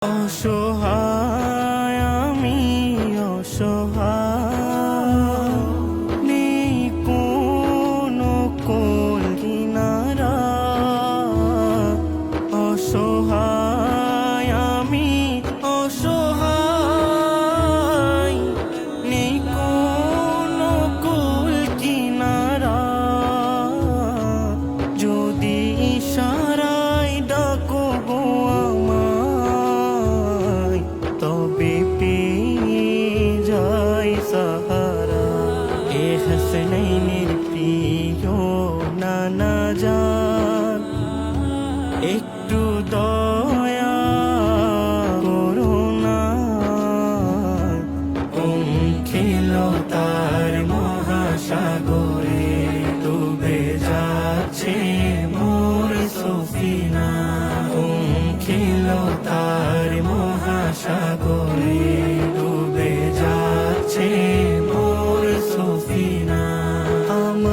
都说好 হাসনাইনের প্রিয় নানা যান একটু দয়া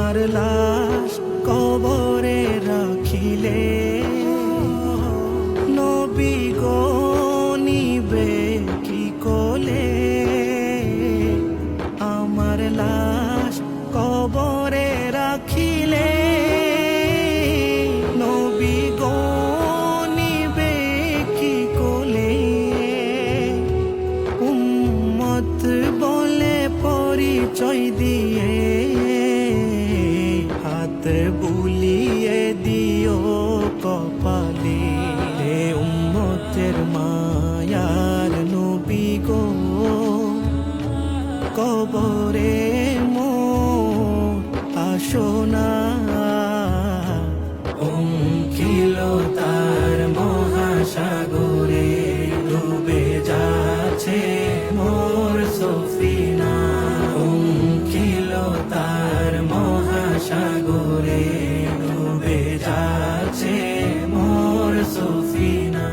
আমার লাশ কবরে রাখিলে। নবী গো, নিবে কি কোলে? আমার লাশ কবরে রাখিলে। নবী গো, নিবে কি কোলে? উম্মত বলে পরিচয় দিয়ে কবরে মো আসোনা অঙ্কিল তার মহাসাগরে ডুবে যাচ্ছে মোর সফিনা। অঙ্কিল তার মহাসাগরে ডুবে যাচ্ছে মোর সফিনা।